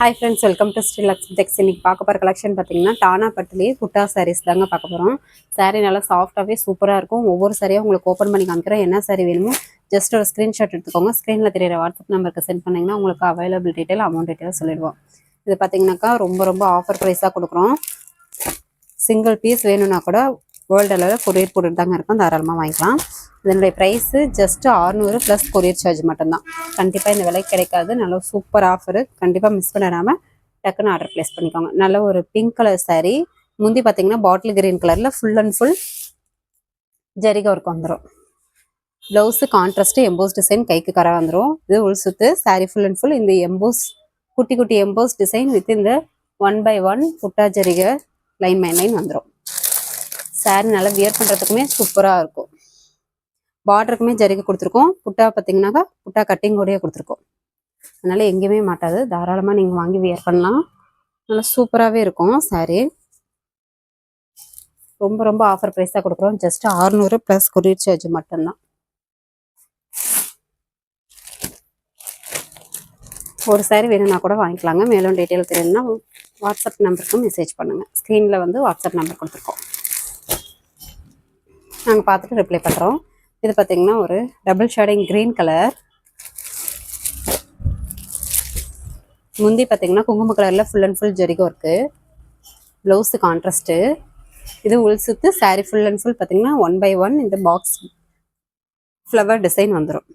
Hi friends welcome to Sri Lakshmi Tex இன்னைக்கு பார்க்க போகிற கலெக்ஷன் பார்த்தீங்கன்னா டானா பட்டுலேயே குட்டா சாரீஸ் தாங்க பார்க்க போகிறோம் சாரீ நல்லா சாஃப்டாகவே சூப்பராக இருக்கும். ஒவ்வொரு சாரியாக உங்களுக்கு ஓப்பன் பண்ணி காமிக்கிறேன். என்ன சாரி வேணுமோ ஜஸ்ட் ஒரு ஸ்க்ரீன்ஷாட் எடுத்துக்கோங்க. ஸ்க்ரீனில் தெரியிற வாட்ஸ்அப் நம்பருக்கு சென்ட் பண்ணிங்கன்னா உங்களுக்கு அவைலபிள் டீட்டெயில் அமௌண்ட் டீட்டெயில் சொல்லிடுவோம். இது பார்த்தீங்கன்னாக்கா ரொம்ப ரொம்ப ஆஃபர் ப்ரைஸாக கொடுக்குறோம். சிங்கிள் பீஸ் வேணும்னா கூட வேர்ல்டு அளவில் கொரியர் போட்டுட்டு தாங்க இருக்கும். தாராளமாக வாங்கிக்கலாம். இதனுடைய price just 600 plus courier charge மட்டும்தான். கண்டிப்பாக இந்த விலைக்கு கிடைக்காது. நல்ல சூப்பர் ஆஃபரு கண்டிப்பாக மிஸ் பண்ணிடாமல் டக்குன்னு ஆர்டர் ப்ளேஸ் பண்ணிக்கோங்க. நல்ல ஒரு பிங்க் கலர் saree. முந்தி பார்த்தீங்கன்னா பாட்டில் கிரீன் கலரில் ஃபுல் அண்ட் ஃபுல் ஜரிகை ஒர்க் வந்துடும் ப்ளவுஸு கான்ட்ராஸ்ட்டு எம்போஸ் டிசைன் கைக்கு கரை வந்துடும் இது உள் சுத்து saree ஃபுல் அண்ட் ஃபுல் இந்த எம்போஸ் குட்டி குட்டி எம்போஸ் டிசைன் வித் இந்த ஒன் பை ஒன் புட்டா ஜரிகை லைன் பை லைன் வந்துடும் சாரீ நல்லா வியர் பண்ணுறதுக்குமே சூப்பராக இருக்கும். பார்டருக்குமே ஜரிகை கொடுத்துருக்கோம். புட்டா பார்த்தீங்கன்னாக்கா புட்டா கட்டிங்கோடையே கொடுத்துருக்கோம். அதனால் எங்கேயுமே மாட்டாது. தாராளமாக நீங்கள் வாங்கி வியர் பண்ணலாம். நல்லா சூப்பராகவே இருக்கும் சாரீ ரொம்ப ரொம்ப ஆஃபர் ப்ரைஸாக கொடுக்குறோம். ஜஸ்ட் 600 ப்ளஸ் கொரியர் சார்ஜ் மட்டும்தான். ஒரு saree வேணும்னா கூட வாங்கிக்கலாங்க. மேலும் டீட்டெயில் தெரியணும்னா வாட்ஸ்அப் நம்பருக்கு மெசேஜ் பண்ணுங்கள் ஸ்க்ரீனில் வந்து வாட்ஸ்அப் நம்பர் கொடுத்துருக்கோம். நாங்கள் பார்த்துட்டு ரிப்ளை பண்ணுறோம் இது பார்த்தீங்கன்னா ஒரு டபுள் ஷேடிங் க்ரீன் கலர் முந்தி பார்த்தீங்கன்னா குங்கும கலரில் ஃபுல் அண்ட் ஃபுல் ஜெரிகோ இருக்குது ப்ளவுஸு கான்ட்ராஸ்ட்டு இது உள் சுத்து சாரீ ஃபுல் அண்ட் ஃபுல் பார்த்தீங்கன்னா ஒன் பை ஒன் இந்த பாக்ஸ் ஃப்ளவர் டிசைன் வந்துடும்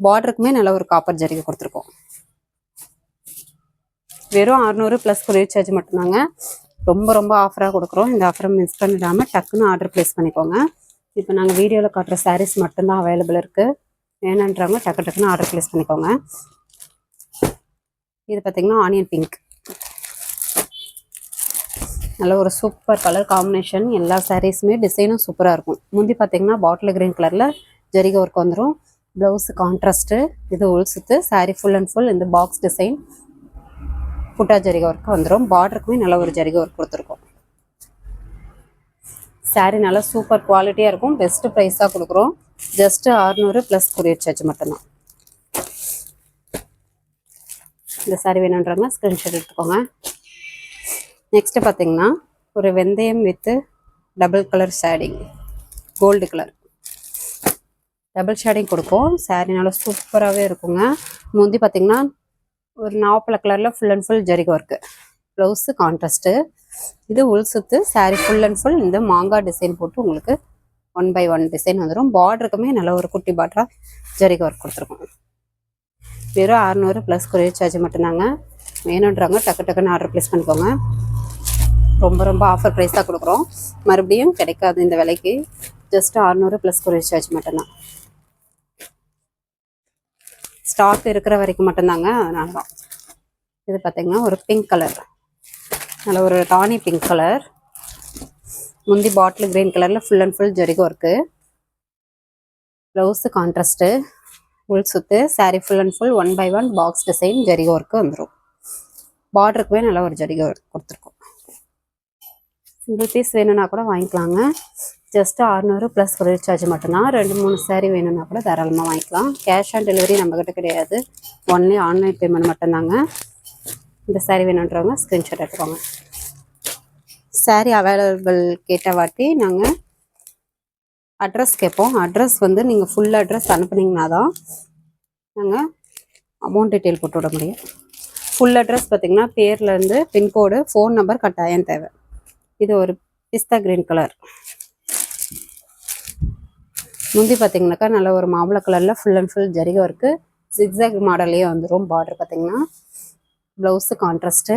பார்டருக்குமே நல்ல ஒரு காப்பர் ஜரிகை கொடுத்துருக்கோம். வெறும் அறுநூறு ப்ளஸ் கொரியர் சார்ஜ் மட்டும்தாங்க. ரொம்ப ரொம்ப ஆஃபராக கொடுக்குறோம். இந்த ஆஃபரை மிஸ் பண்ணிடாமல் டக்குன்னு ஆர்டர் ப்ளேஸ் பண்ணிக்கோங்க. இப்போ நாங்கள் வீடியோவில் காட்டுற சாரீஸ் மட்டும்தான் அவைலபிள் இருக்குது வேணுன்றவங்க டக்கு டக்குன்னு ஆர்டர் ப்ளேஸ் பண்ணிக்கோங்க. இது பார்த்திங்கன்னா ஆனியன் பிங்க் நல்ல ஒரு சூப்பர் கலர் காம்பினேஷன் எல்லா சாரீஸுமே டிசைனும் சூப்பராக இருக்கும். முந்தி பார்த்தீங்கன்னா பாட்டில் கிரீன் கலரில் ஜரிக ஒர்க் வந்துடும் ப்ளவுஸு கான்ட்ராஸ்ட்டு இது உள் சுத்து ஃபுல் அண்ட் ஃபுல் இந்த பாக்ஸ் டிசைன் புட்டா ஜரிகை ஒர்க்கு வந்துடும் பார்டருக்குமே நல்ல ஒரு ஜரிகை ஒர்க் கொடுத்துருக்கோம். சாரீ நல்லா சூப்பர் குவாலிட்டியாக இருக்கும். பெஸ்ட் ப்ரைஸாக கொடுக்குறோம். ஜஸ்ட் 600 ப்ளஸ் கொரியர் சார்ஜ் மட்டும்தான். இந்த சாரீ வேணுன்றவங்க ஸ்க்ரீன்ஷாட் எடுத்துக்கோங்க. நெக்ஸ்ட்டு பார்த்தீங்கன்னா ஒரு வெந்தயம் with double colour shading gold colour double shading கொடுப்போம். சாரீ நல்லா சூப்பராகவே இருக்குங்க. முந்தி பார்த்தீங்கன்னா ஒரு நாவப்பழ கலரில் ஃபுல் அண்ட் ஃபுல் ஜரிகை ஒர்க்கு ப்ளவுஸு கான்ட்ராஸ்ட்டு இது உள் சுத்து சாரீ ஃபுல் அண்ட் ஃபுல் இந்த மாங்காய் டிசைன் போட்டு உங்களுக்கு ஒன் பை ஒன் டிசைன் வந்துடும் பார்டருக்குமே நல்ல ஒரு குட்டி பார்டராக ஜரிகை ஒர்க் கொடுத்துருக்கோம். வெறும் அறநூறு ப்ளஸ் கொரியர் சார்ஜ் மட்டும்தாங்க. வேணுன்றவங்க டக்கு டக்குன்னு ஆர்டர் ப்ளேஸ் பண்ணிக்கோங்க. ரொம்ப ரொம்ப ஆஃபர் ப்ரைஸ் தான் கொடுக்குறோம். மறுபடியும் கிடைக்காது இந்த விலைக்கு. ஜஸ்ட் அறநூறு ப்ளஸ் கொரியர் சார்ஜ் மட்டும்தான். ஸ்டாக் இருக்கிற வரைக்கும் மட்டும்தாங்க. அதனால தான் இது பார்த்திங்கன்னா ஒரு பிங்க் கலர் நல்ல ஒரு டானி பிங்க் கலர் முந்தி பாட்டில் கிரீன் கலரில் ஃபுல் அண்ட் ஃபுல் ஜெரிகோ ஒர்க்கு ப்ளவுஸு கான்ட்ராஸ்ட்டு உள் சுத்து sari full and full one by one box design Jericho work வந்துடும் பார்டருக்குமே நல்ல ஒரு ஜெரிகோ கொடுத்துருக்கோம். சிங்கிள் பீஸ் வேணும்னா கூட வாங்கிக்கலாங்க. ஜஸ்ட் 600 ப்ளஸ் கொரியர் சார்ஜ் மட்டும்தான். ரெண்டு மூணு சேரீ வேணும்னா கூட தாராளமாக வாங்கிக்கலாம். கேஷ் ஆன் டெலிவரி நம்மக்கிட்ட கிடையாது. ஒன்லி ஆன்லைன் பேமெண்ட் மட்டும்தாங்க. இந்த சேரீ வேணுன்றவங்க ஸ்க்ரீன்ஷாட் எடுத்துக்கோங்க. சேரீ அவைலபிள் கேட்ட வாட்டி நாங்கள் அட்ரஸ் கேட்போம். அட்ரஸ் வந்து நீங்கள் ஃபுல் அட்ரஸ் அனுப்புனீங்கன்னா தான் நாங்கள் அமௌண்ட் டீட்டெயில் போட்டு விட முடியும். ஃபுல் அட்ரஸ் பார்த்தீங்கன்னா பேர்லேருந்து பின்கோடு ஃபோன் நம்பர் கட்டாயம் தேவை. இது ஒரு பிஸ்தா கிரீன் கலர் முந்தி பார்த்தீங்கன்னாக்கா நல்ல ஒரு மாம்பழ கலரில் ஃபுல் அண்ட் ஃபுல் ஜரிகை ஒர்க்கு ஜிக்ஸாக் மாடல்லையே வந்துடும் பார்டர் பார்த்தீங்கன்னா ப்ளவுஸு கான்ட்ராஸ்ட்டு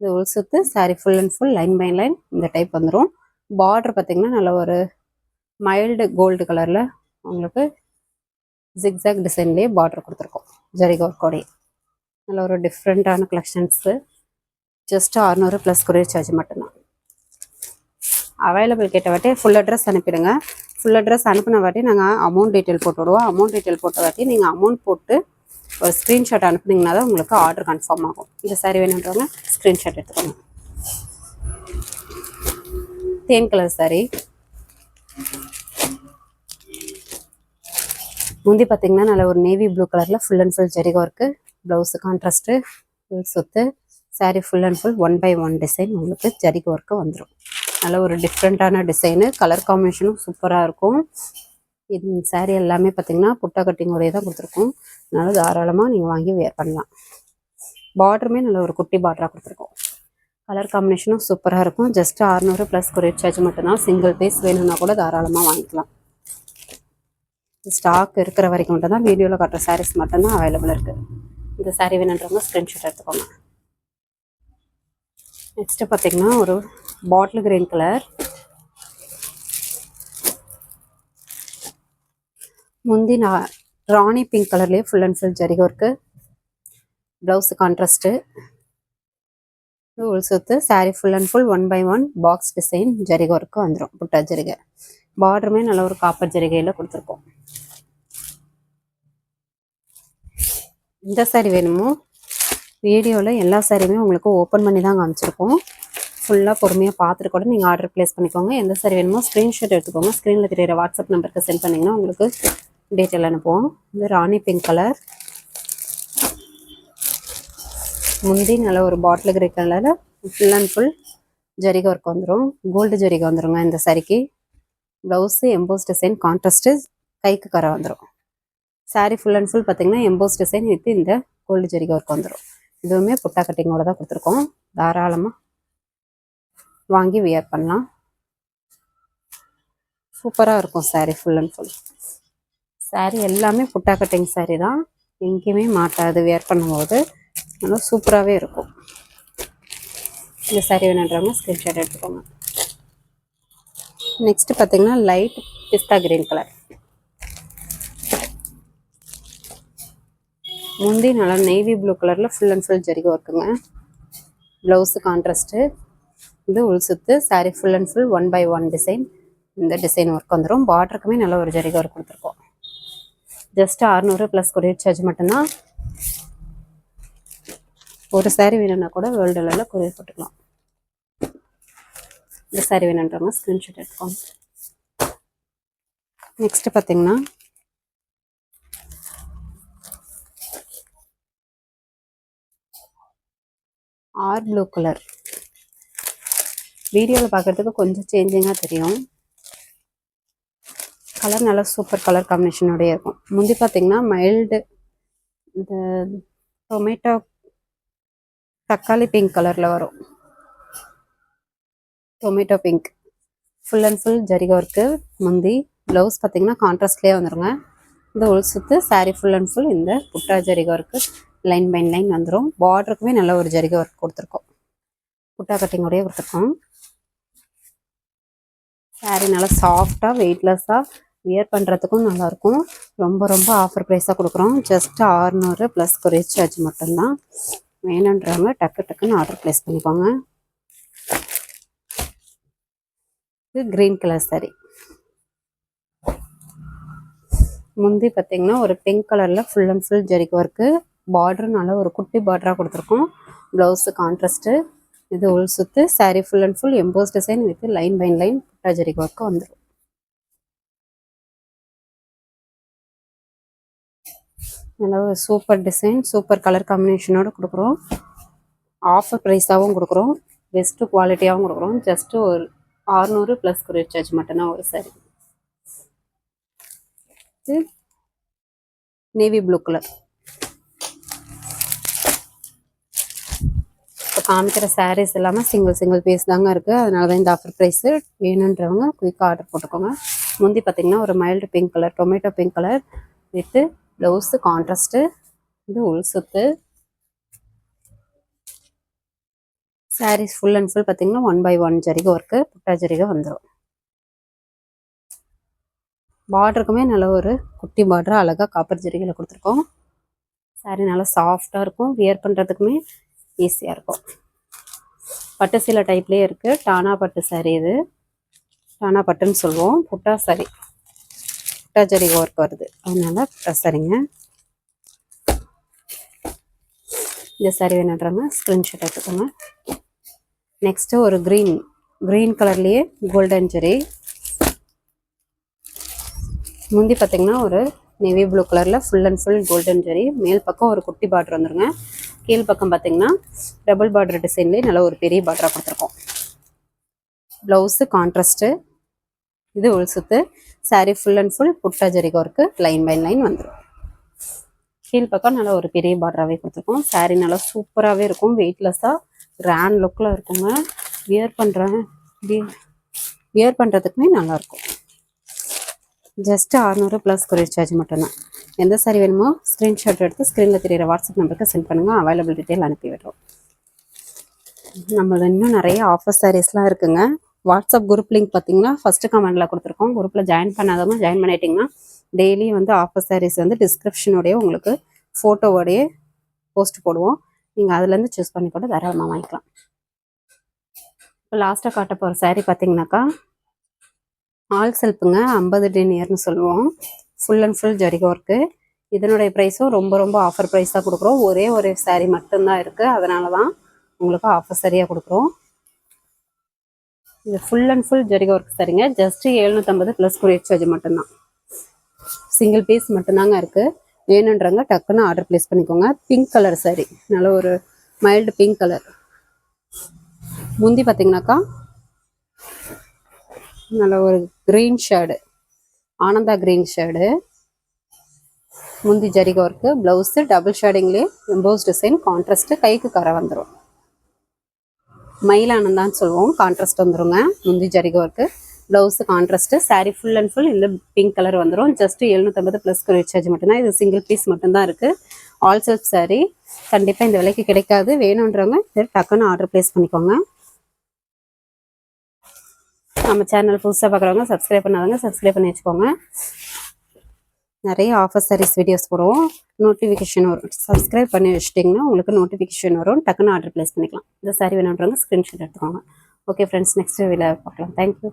இது உள் சுற்று sari full and full line by line இந்த டைப் வந்துடும் பார்டர் பார்த்தீங்கன்னா நல்ல ஒரு மைல்டு கோல்டு கலரில் உங்களுக்கு ஜிக்ஸாக் டிசைன்லேயே பார்டர் கொடுத்துருக்கோம் ஜரிகை ஒர்க்கோடைய நல்ல ஒரு டிஃப்ரெண்ட்டான கலெக்ஷன்ஸு ஜஸ்ட் அறநூறு ப்ளஸ் கொரியர் சார்ஜ் மட்டும்தான். அவைலபிள் கேட்டவாட்டே ஃபுல் அட்ரஸ் அனுப்பிடுங்க. ஃபுல் அட்ரஸ் அனுப்பின வாட்டி நாங்கள் அமௌண்ட் டீட்டெயில் போட்டு விடுவோம் அமௌண்ட் டீட்டெயில் போட்ட வாட்டி நீங்கள் அமௌண்ட் போட்டு ஒரு ஸ்க்ரீன்ஷாட் அனுப்புனீங்கன்னா தான் உங்களுக்கு ஆர்டர் கன்ஃபார்ம் ஆகும். இந்த சாரி வேணுன்றவங்க ஸ்க்ரீன்ஷாட் எடுத்துக்கோங்க. தேன் கலர் சாரி முந்தி பார்த்தீங்கன்னா நல்ல ஒரு நேவி ப்ளூ கலரில் ஃபுல் அண்ட் ஃபுல் ஜெரிகா ஒர்க்கு ப்ளவுஸு கான்ட்ராஸ்ட்டு ஃபுல் சுத்து. Saree full and full one by one design உங்களுக்கு ஜரிகை ஒர்க்கு வந்துடும் நல்ல ஒரு டிஃப்ரெண்ட்டான டிசைனு கலர் காம்பினேஷனும் சூப்பராக இருக்கும். இது சேரீ எல்லாமே பார்த்தீங்கன்னா புட்டா கட்டிங்கோடய தான் கொடுத்துருக்கோம். அதனால தாராளமாக நீங்கள் வாங்கி வேர் பண்ணலாம். பார்டருமே நல்ல ஒரு குட்டி பார்டராக கொடுத்துருக்கோம். கலர் காம்பினேஷனும் சூப்பராக இருக்கும். ஜஸ்ட் அறநூறு ப்ளஸ் கொரியர் சார்ஜ் மட்டும்தான். சிங்கிள் பீஸ் வேணும்னா கூட தாராளமாக வாங்கிக்கலாம். ஸ்டாக் இருக்கிற வரைக்கும் மட்டும் தான் வீடியோவில் காட்டுற சாரீஸ் மட்டும்தான் அவைலபிள் இருக்குது இந்த சாரீ வேணுன்றவங்க ஸ்க்ரீன்ஷாட் எடுத்துக்கோங்க. நெக்ஸ்ட்டு பார்த்தீங்கன்னா ஒரு பாட்டில் கிரீன் கலர். முந்தி நான் ராணி பிங்க் கலர்லேயே ஃபுல் அண்ட் ஃபுல் ஜரிக ஒர்க்கு ப்ளவுஸு கான்ட்ராஸ்ட்டு உள் சுத்து sari full and full one by one box design ஜரிக work வந்துடும் புட்டா ஜரிகை. பார்டருமே நல்ல ஒரு காப்பர் ஜரிகையில் கொடுத்துருக்கோம். இந்த சாரி வேணுமோ? வீடியோவில் எல்லா சாரியுமே உங்களுக்கு ஓப்பன் பண்ணி தான் காமிச்சிருக்கோம். ஃபுல்லாக பொறுமையாக பார்த்துட்டு கூட நீங்கள் ஆர்டர் ப்ளேஸ் பண்ணிக்கோங்க. எந்த சாரி வேணுமோ ஸ்க்ரீன்ஷாட் எடுத்துக்கோங்க. ஸ்க்ரீனில் தெரியுற வாட்ஸ்அப் நம்பருக்கு சென்ட் பண்ணிங்கன்னா உங்களுக்கு டீட்டெயில் அனுப்புவோம். இது ராணி பிங்க் கலர் முந்தி நல்ல ஒரு பாட்டில் கிரே கலரில் ஃபுல் அண்ட் ஃபுல் ஜரிகை ஒர்க் வந்துடும் கோல்டு ஜரிகை வந்துடுங்க இந்த சாரிக்கு. ப்ளவுஸு எம்போஸ் டிசைன் கான்ட்ராஸ்ட்டு கைக்கு கரை வந்துடும் சாரீ ஃபுல் அண்ட் ஃபுல் பார்த்தீங்கன்னா எம்போஸ் டிசைன் வித்து இந்த கோல்டு ஜரிகை ஒர்க் வந்துடும் இதுவுமே புட்டா கட்டிங்கோட தான் கொடுத்துருக்கோம். தாராளமாக வாங்கி வியர் பண்ணலாம். சூப்பராக இருக்கும் sari full and full sari எல்லாமே புட்டா கட்டிங் சாரீ தான். எங்கேயுமே மாட்டாது வியர் பண்ணும்போது. நல்லா சூப்பராகவே இருக்கும். இந்த சாரீ வேணுன்றவங்க ஸ்க்ரீன்ஷாட் எடுத்துக்கோங்க. நெக்ஸ்ட் பார்த்தீங்கன்னா லைட் பிஸ்தா கிரீன் கலர் முந்தி நல்லா நேவி ப்ளூ கலரில் ஃபுல் அண்ட் ஃபுல் ஜரிகை ஒர்க்குங்க ப்ளவுஸு கான்ட்ராஸ்ட்டு இது உள் சுத்து sari full and full one by one design இந்த டிசைன் ஒர்க் வந்துடும் பார்டருக்குமே நல்ல ஒரு ஜரிகை ஒர்க் கொடுத்துருக்கோம். ஜஸ்ட் அறுநூறு ப்ளஸ் கொரியர் சார்ஜ் மட்டும்தான். ஒரு சாரீ வேணும்னா கூட வேர்ல்டு லெவலில் கொரியர் போட்டுக்கலாம். இந்த saree வேணுன்றவங்க ஸ்க்ரீன்ஷாட் எடுத்துக்கோங்க. நெக்ஸ்ட் பார்த்தீங்கன்னா ஆர் ப்ளூ கலர் வீடியோவில் பார்க்குறதுக்கு கொஞ்சம் சேஞ்சிங்காக தெரியும். கலர் நல்லா சூப்பர் கலர் காம்பினேஷனோடய இருக்கும். முந்தி பார்த்தீங்கன்னா மைல்டு இந்த டொமேட்டோ தக்காளி பிங்க் கலரில் வரும். Tomato pink full and full ஜரிகை work முந்தி ப்ளவுஸ் பார்த்தீங்கன்னா கான்ட்ராஸ்ட்லேயே வந்துருங்க. இந்த உள் சுத்து saree ஃபுல் அண்ட் ஃபுல் இந்த புட்டா ஜரிகை ஒர்க்கு லைன் பை லைன் வந்துடும் பார்டருக்குமே நல்ல ஒரு ஜரிகை ஒர்க் கொடுத்துருக்கோம். புட்டா கட்டிங்கோடய கொடுத்துருக்கோம். சாரீ நல்லா சாஃப்டாக வெயிட்லெஸ்ஸாக வியர் பண்ணுறதுக்கும் நல்லாயிருக்கும் ரொம்ப ரொம்ப ஆஃபர் ப்ரைஸாக கொடுக்குறோம். ஜஸ்ட் ஆறுநூறு ப்ளஸ் கொரியர் சார்ஜ் மட்டும்தான். வேணுன்றவங்க டக்கு டக்குன்னு ஆர்டர் ப்ளேஸ் பண்ணிக்கோங்க. இது க்ரீன் கலர் சாரீ முந்தி பார்த்தீங்கன்னா ஒரு பிங்க் கலரில் ஃபுல் அண்ட் ஃபுல் ஜெரிக் ஒர்க்கு பார்டர் நல்ல ஒரு குட்டி பார்டராக கொடுத்துருக்கோம். ப்ளவுஸு கான்ட்ராஸ்ட்டு இது உள் சுத்து sari full and full emboss design with line by line புட்டாஜரிக் work வந்துடும் நல்லா ஒரு சூப்பர் டிசைன் சூப்பர் கலர் காம்பினேஷனோட கொடுக்குறோம். ஆஃபர் ப்ரைஸாகவும் கொடுக்குறோம். பெஸ்ட்டு குவாலிட்டியாகவும் கொடுக்குறோம். ஜஸ்ட்டு ஒரு ஆறுநூறு ப்ளஸ் கொரியர் சார்ஜ் மட்டும்தான் ஒரு சாரி நேவி ப்ளூ கலர் காமிக்கிற சாரீஸ் எல்லாமே சிங்கிள் சிங்கிள் பீஸ் தாங்க இருக்குது அதனால தான் இந்த ஆஃபர் ப்ரைஸு வேணுன்றவங்க குயிக்காக ஆர்டர் போட்டுக்கோங்க. முந்தி பார்த்தீங்கன்னா ஒரு mild pink colour tomato pink colour with blouse contrast இது உள் சுத்து. சாரீஸ் ஃபுல் அண்ட் ஃபுல் பார்த்தீங்கன்னா ஒன் பை ஒன் ஜரிகை ஒர்க்கு புட்டா ஜரிகை வந்துடும் பார்டருக்குமே நல்ல ஒரு குட்டி பார்டர் அழகாக காப்பர் ஜரிகையில் கொடுத்துருக்கோம். சாரீ நல்லா சாஃப்டாக இருக்கும். வியர் பண்ணுறதுக்குமே ஈஸியாக இருக்கும். பட்டு சீலை டைப்லேயே இருக்குது டானா பட்டு saree இது. டானா பட்டுன்னு சொல்லுவோம். புட்டா சாரி புட்டா ஜரிகை ஒர்க் வருது. அதனால் புட்டா சரிங்க இந்த saree வேணுன்றாங்க ஸ்க்ரீன்ஷாட் எடுத்துக்கோங்க. நெக்ஸ்ட்டு ஒரு க்ரீன் க்ரீன் கலர்லேயே கோல்டன் ஜெரி முந்தி பார்த்திங்கன்னா ஒரு நேவி ப்ளூ கலரில் ஃபுல் அண்ட் ஃபுல் கோல்டன் ஜெரி மேல் பக்கம் ஒரு குட்டி பார்டர் வந்துருங்க. கீழ் பக்கம் பார்த்தீங்கன்னா டபுள் பார்டர் டிசைன்லேயே நல்ல ஒரு பெரிய பார்டராக கொடுத்துருக்கோம். ப்ளவுஸு கான்ட்ராஸ்ட்டு இது உள் சுத்து saree ஃபுல் அண்ட் ஃபுல் புட்டா ஜரிகா ஒர்க்கு லைன் பை லைன் வந்துடும் கீழ் பக்கம் நல்லா ஒரு பெரிய பார்டராகவே கொடுத்துருக்கோம். சாரீ நல்லா சூப்பராகவே இருக்கும். வெயிட்லெஸ்ஸாக கிராண்ட் லுக்கில் இருக்குங்க. வியர் பண்ணுறேன் வியர் பண்ணுறதுக்குமே நல்லாயிருக்கும் ஜஸ்ட் அறநூறு ப்ளஸ் கொரியர் சார்ஜ் மட்டும்தான். எந்த சாரி வேணுமோ ஸ்க்ரீன்ஷாட் எடுத்து ஸ்க்ரீனில் தெரியிற வாட்ஸ்அப் நம்பருக்கு சென்ட் பண்ணுங்கள் அவைலபிள் டீட்டெயில் அனுப்பி விடுறோம். நம்மளது இன்னும் நிறைய ஆஃபர் சாரீஸ்லாம் இருக்குங்க. வாட்ஸ்அப் குரூப் லிங்க் பார்த்தீங்கன்னா ஃபஸ்ட்டு கமெண்டில் கொடுத்துருக்கோம். குரூப்பில் ஜாயின் பண்ணாதவங்க ஜாயின் பண்ணிட்டீங்கன்னா டெய்லி வந்து ஆஃபர் சாரீஸ் வந்து டிஸ்கிரிப்ஷனோடய உங்களுக்கு ஃபோட்டோவோடைய போஸ்ட் போடுவோம். நீங்கள் அதுலேருந்து சூஸ் பண்ணி கூட தாராளமாக வாங்கிக்கலாம். இப்போ லாஸ்ட்டாக காட்ட போகிற சாரீ பார்த்தீங்கன்னாக்கா ஆல் செல்ப்புங்க ஐம்பது டெனியர்னு சொல்லுவோம். ஃபுல் அண்ட் ஃபுல் ஜரிகை ஒர்க்கு இதனுடைய ப்ரைஸும் ரொம்ப ரொம்ப ஆஃபர் ப்ரைஸ் தான் கொடுக்குறோம். ஒரே ஒரு சாரீ மட்டும்தான் இருக்குது அதனால தான் உங்களுக்கு ஆஃபர் சரியாக கொடுக்குறோம். இது ஃபுல் அண்ட் ஃபுல் ஜரிகை ஒர்க் சரிங்க ஜஸ்ட் எழுநூற்றம்பது ப்ளஸ் குரியர் சார்ஜ் மட்டும்தான். சிங்கிள் பீஸ் மட்டும்தாங்க இருக்குது வேணுன்றவங்க டக்குன்னு ஆர்டர் ப்ளேஸ் பண்ணிக்கோங்க. பிங்க் கலர் சாரி நல்ல ஒரு மைல்டு பிங்க் கலர் முந்தி பார்த்தீங்கன்னாக்கா நல்ல ஒரு க்ரீன் ஷேடு ஆனந்தா கிரீன் ஷேடு முந்தி ஜரிக ஒர்க்கு ப்ளவுஸு டபுள் ஷேடிங்லேயே எம்போஸ் டிசைன் கான்ட்ராஸ்ட்டு கைக்கு கரை வந்துடும் மயிலானந்தான்னு சொல்லுவோம் கான்ட்ராஸ்ட் வந்துருங்க. முந்தி ஜரிக work blouse contrast sari full and full இந்த பிங்க் கலர் வந்துடும் ஜஸ்ட் எழுநூற்றம்பது ப்ளஸ் கொரியர் சார்ஜ் மட்டும்தான். இது சிங்கிள் பீஸ் மட்டும்தான் இருக்குது ஆல் செல்ஃப் கண்டிப்பாக இந்த விலைக்கு கிடைக்காது. வேணுன்றவங்க இது டக்குன்னு ஆர்டர் ப்ளேஸ் பண்ணிக்கோங்க. நம்ம சேனல் புதுசாக பார்க்குறவங்க சப்ஸ்கிரைப் பண்ணாதவங்க சப்ஸ்கிரைப் பண்ணி வச்சுக்கோங்க. நிறைய ஆஃபர் சாரீஸ் வீடியோஸ் போடுவோம். நோட்டிஃபிகேஷன் வரும். சப்ஸ்கிரைப் பண்ணி வச்சிட்டிங்கன்னா உங்களுக்கு நோட்டிஃபிகேஷன் வரும். டக்குன்னு ஆர்டர் ப்ளேஸ் பண்ணிக்கலாம். இந்த சாரி வேணுன்றவங்க ஸ்க்ரீன்ஷாட் எடுத்துக்கோங்க. ஓகே ஃப்ரெண்ட்ஸ் நெக்ஸ்ட் வீடியோவில் பார்க்கலாம். தேங்க்யூ